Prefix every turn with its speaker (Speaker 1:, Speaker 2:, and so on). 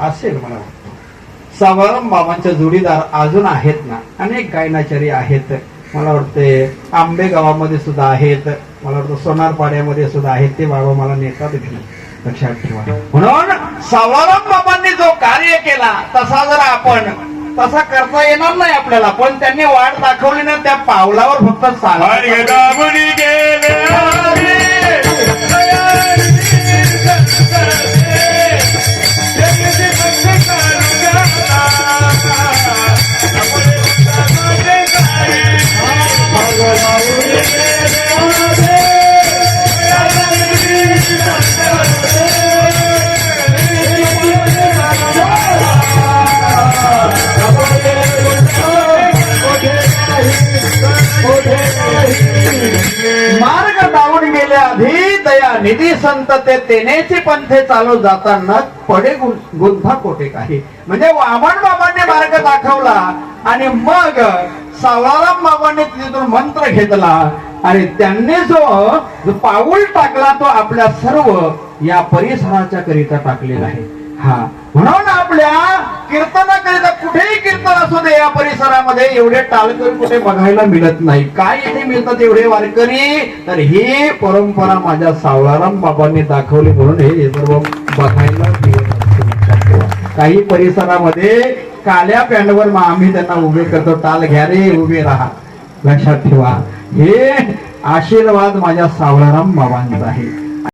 Speaker 1: असेल मला वाटतं सावळाराम बाबांच्या जोडीदार अजून आहेत ना? अनेक गायनाचारी आहेत. मला वाटते आंबे गावामध्ये सुद्धा आहेत. मला वाटतं सोनारपाड्यामध्ये सुद्धा आहेत. ते बाबा मला नेतात घेणं लक्षात ठेवा. म्हणून सावळाराम बाबांनी जो कार्य केला तसा जर आपण तसा करता येणार नाही आपल्याला पण त्यांनी वाट दाखवली ना त्या पावलावर फक्त सांगा मार्ग दावून गेले आधी दया निधी संत ते तेनेचे पंथे चालू जाताना पडे गुं- कोठे काही? म्हणजे वामन बाबांनी मार्ग दाखवला आणि मग सावळाराम बाबांनी तिथून मंत्र घेतला आणि त्यांनी जो जो पाऊल टाकला तो आपल्या सर्व या परिसराच्या करिता टाकलेला आहे. हा. म्हणून आपल्या कीर्तनाकरिता कुठेही कीर्तन असू दे या परिसरामध्ये एवढे टाळकरी कुठे बघायला मिळत नाही. काय इथे मिळतात एवढे वारकरी? तर ही परंपरा माझ्या सावळाराम बाबांनी दाखवली म्हणून हे सर्व बघायला मिळत काही परिसरामध्ये काल्या पॅन्टवर मग आम्ही त्यांना उभे करतो टाल घ्या रे उभे राहा. लक्षात ठेवा. हे आशीर्वाद माझ्या सावळाराम बाबांचा आहे.